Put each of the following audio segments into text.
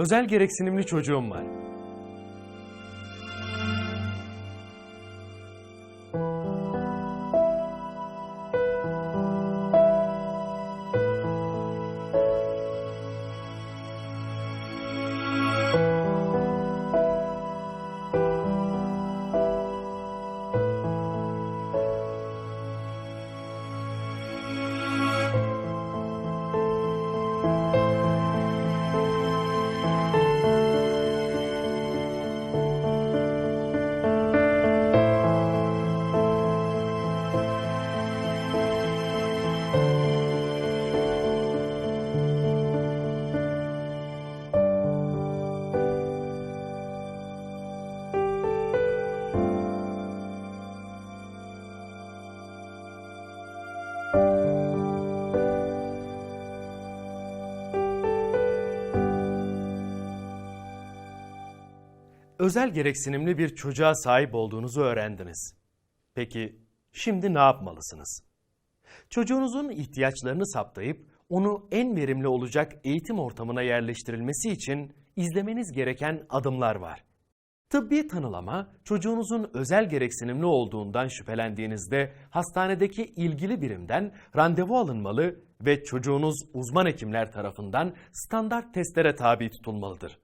Özel gereksinimli çocuğum var. Özel gereksinimli bir çocuğa sahip olduğunuzu öğrendiniz. Peki şimdi ne yapmalısınız? Çocuğunuzun ihtiyaçlarını saptayıp onu en verimli olacak eğitim ortamına yerleştirilmesi için izlemeniz gereken adımlar var. Tıbbi tanılama, çocuğunuzun özel gereksinimli olduğundan şüphelendiğinizde hastanedeki ilgili birimden randevu alınmalı ve çocuğunuz uzman hekimler tarafından standart testlere tabi tutulmalıdır.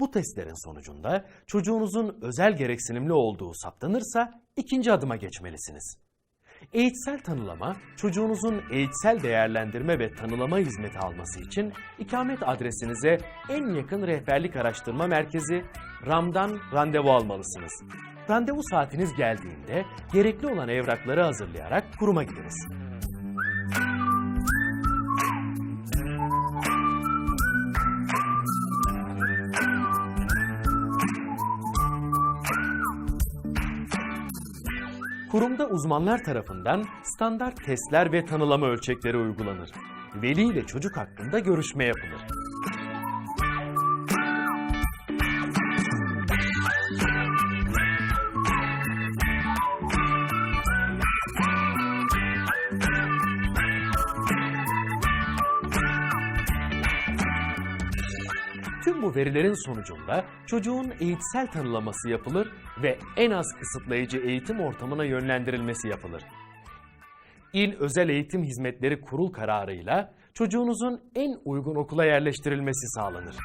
Bu testlerin sonucunda çocuğunuzun özel gereksinimli olduğu saptanırsa ikinci adıma geçmelisiniz. Eğitsel tanılama, çocuğunuzun eğitsel değerlendirme ve tanılama hizmeti alması için ikamet adresinize en yakın rehberlik araştırma merkezi RAM'dan randevu almalısınız. Randevu saatiniz geldiğinde gerekli olan evrakları hazırlayarak kuruma gidiniz. Kurumda uzmanlar tarafından standart testler ve tanılama ölçekleri uygulanır. Veli ile çocuk hakkında görüşme yapılır. Tüm bu verilerin sonucunda çocuğun eğitsel tanılaması yapılır ve en az kısıtlayıcı eğitim ortamına yönlendirilmesi yapılır. İl Özel Eğitim Hizmetleri Kurul kararıyla çocuğunuzun en uygun okula yerleştirilmesi sağlanır.